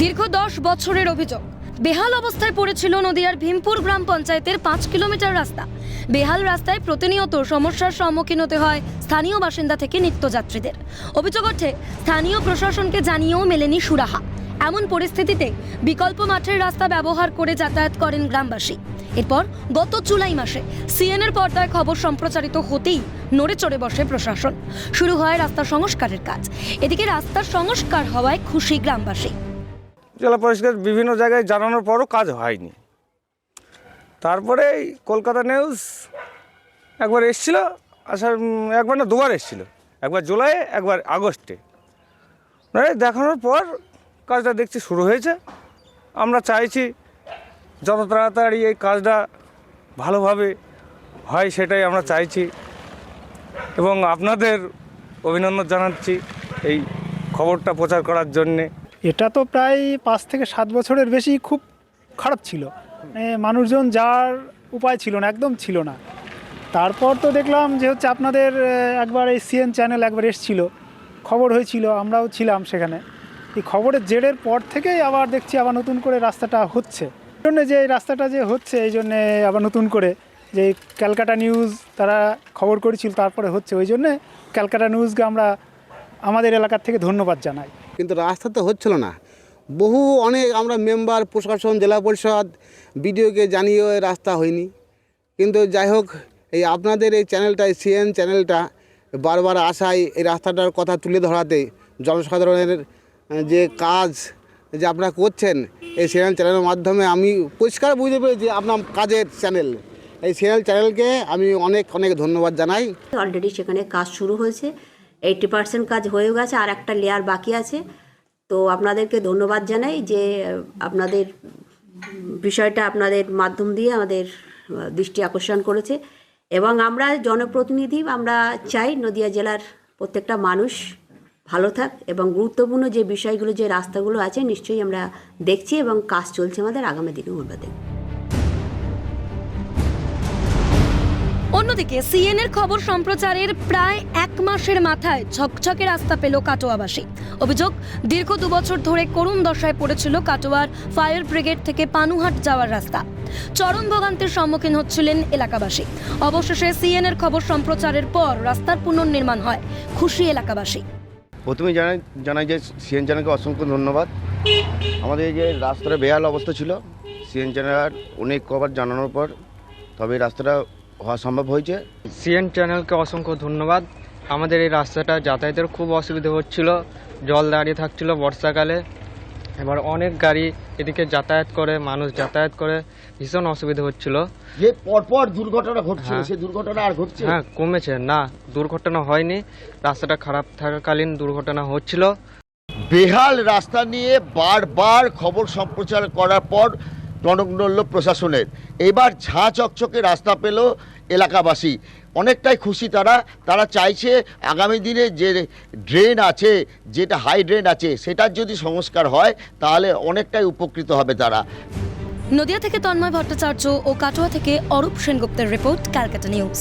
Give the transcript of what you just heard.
দীর্ঘ দশ বছরের অভিযোগ। বেহাল অবস্থায় পড়েছিল নদিয়ার ভীমপুর গ্রাম পঞ্চায়েতের পাঁচ কিলোমিটার রাস্তা। বেহাল রাস্তায় প্রতিনিয়ত সমস্যার সম্মুখীন হতে হয় স্থানীয় বাসিন্দা থেকে নিত্যযাত্রীদের। অভিযোগ ওঠে, স্থানীয় প্রশাসনকে জানিয়েও মেলেনি সুরাহা। এমন পরিস্থিতিতে বিকল্প মাঠের রাস্তা ব্যবহার করে যাতায়াত করেন গ্রামবাসী। এরপর গত জুলাই মাসে সিএনএর পর্দায় খবর সম্প্রচারিত হতেই নড়ে চড়ে বসে প্রশাসন। শুরু হয় রাস্তা সংস্কারের কাজ। এদিকে রাস্তার সংস্কার হওয়ায় খুশি গ্রামবাসী। জেলা পরিষদের বিভিন্ন জায়গায় জানানোর পরও কাজ হয়নি। তারপরে কলকাতা নিউজ একবার এসছিল আসার একবার না দুবার এসছিল। একবার জুলাই, একবার আগস্টে। মানে দেখানোর পর কাজটা দেখছি শুরু হয়েছে। আমরা চাইছি যত তাড়াতাড়ি এই কাজটা ভালোভাবে হয় সেটাই আমরা চাইছি। এবং আপনাদের অভিনন্দন জানাচ্ছি এই খবরটা প্রচার করার জন্যে। এটা তো প্রায় পাঁচ থেকে সাত বছরের বেশি খুব খারাপ ছিল। মানে মানুষজন যার উপায় ছিল না, একদম ছিল না। তারপর তো দেখলাম যে হচ্ছে আপনাদের একবার এই সিএন চ্যানেল একবার এসছিল। খবর হয়েছিল, আমরাও ছিলাম সেখানে। এই খবরের জেরের পর থেকেই আবার দেখছি আবার নতুন করে রাস্তাটা হচ্ছে। জন্য যে এই রাস্তাটা যে হচ্ছে, এই জন্যে আবার নতুন করে যে ক্যালকাটা নিউজ তারা খবর করেছিল, তারপরে হচ্ছে। ওই জন্যে ক্যালকাটা নিউজকে আমরা আমাদের এলাকার থেকে ধন্যবাদ জানাই। কিন্তু রাস্তা তো হচ্ছিল না। বহু অনেক আমরা মেম্বার প্রশাসন জেলা পরিষদ বিডিওকে জানিয়েও এই রাস্তা হয়নি। কিন্তু যাই হোক এই আপনাদের এই চ্যানেলটা এই সিএন চ্যানেলটা বারবার আসায় এই রাস্তাটার কথা তুলে ধরাতে জনসাধারণের যে কাজ যে আপনারা করছেন এই সিএন চ্যানেলের মাধ্যমে আমি পরিষ্কার বুঝতে পেরেছি আপনার কাজের চ্যানেল। এই সিএন চ্যানেলকে আমি অনেক অনেক ধন্যবাদ জানাই। অলরেডি সেখানে কাজ শুরু হয়েছে। এইটি পার্সেন্ট কাজ হয়ে গেছে, আর একটা লেয়ার বাকি আছে। তো আপনাদেরকে ধন্যবাদ জানাই যে, আপনাদের বিষয়টা আপনাদের মাধ্যম দিয়ে আমাদের দৃষ্টি আকর্ষণ করেছে। এবং আমরা জনপ্রতিনিধি, আমরা চাই নদিয়া জেলার প্রত্যেকটা মানুষ ভালো থাক এবং গুরুত্বপূর্ণ যে বিষয়গুলো, যে রাস্তাগুলো আছে, নিশ্চয়ই আমরা দেখছি এবং কাজ চলছে আমাদের আগামী দিনেও আমরা অন্যদিকে, সিএনএর খবর সম্প্রচারের প্রায় এক মাসের মাথায় ঝকঝকে রাস্তা পেল কাটোয়াবাসী। অভিযোগ, দীর্ঘ দুবছর ধরে করুণ দশায় পড়েছিল কাটোয়ার ফায়ার ব্রিগেড থেকে পানুহাট যাওয়ার রাস্তা। চরম ভোগান্তির সম্মুখীন হচ্ছিলেন এলাকাবাসী। অবশেষে সিএনএর খবর সম্প্রচারের পর রাস্তার পুনর্নির্মাণ হয় খুশি এলাকাবাসী। প্রথমে জানাই জানাই যে সিএন চ্যানেলকে অসংখ্য ধন্যবাদ। আমাদের যে রাস্তাটা বেহাল অবস্থা ছিল, সিএন চ্যানেল অনেক কবার জানানোর পর, তবে রাস্তাটা হওয়া সম্ভব হয়েছে। সিএন চ্যানেলকে অসংখ্য ধন্যবাদ। আমাদের এই রাস্তাটা যাতায়াতের খুব অসুবিধা হচ্ছিল। জল দাঁড়িয়ে থাকছিল বর্ষাকালে। এবার অনেক গাড়ি এদিকে যাতায়াত করে মানুষ যাতায়াত করে। ভীষণ অসুবিধা হচ্ছিল। যে পরপর দুর্ঘটনা ঘটছিল হ্যাঁ। সেই দুর্ঘটনা আর ঘটছে? হ্যাঁ কমেছে। না দুর্ঘটনা হয়নি। রাস্তাটা খারাপ থাকাকালীন দুর্ঘটনা হচ্ছিল। বেহাল রাস্তা নিয়ে বারবার খবর সম্প্রচার করার পর টনকনল্য প্রশাসনের। এবার ঝাঁ চকচকে রাস্তা পেল এলাকাবাসী। অনেকটাই খুশি তারা। তারা চাইছে আগামী দিনে যে ড্রেন আছে, যেটা হাই ড্রেন আছে, সেটার যদি সংস্কার হয়, তাহলে অনেকটাই উপকৃত হবে তারা। নদিয়া থেকে তন্ময় ভট্টাচার্য ও কাটোয়া থেকে অরূপ সেনগুপ্তের রিপোর্ট ক্যালকাটা নিউজ।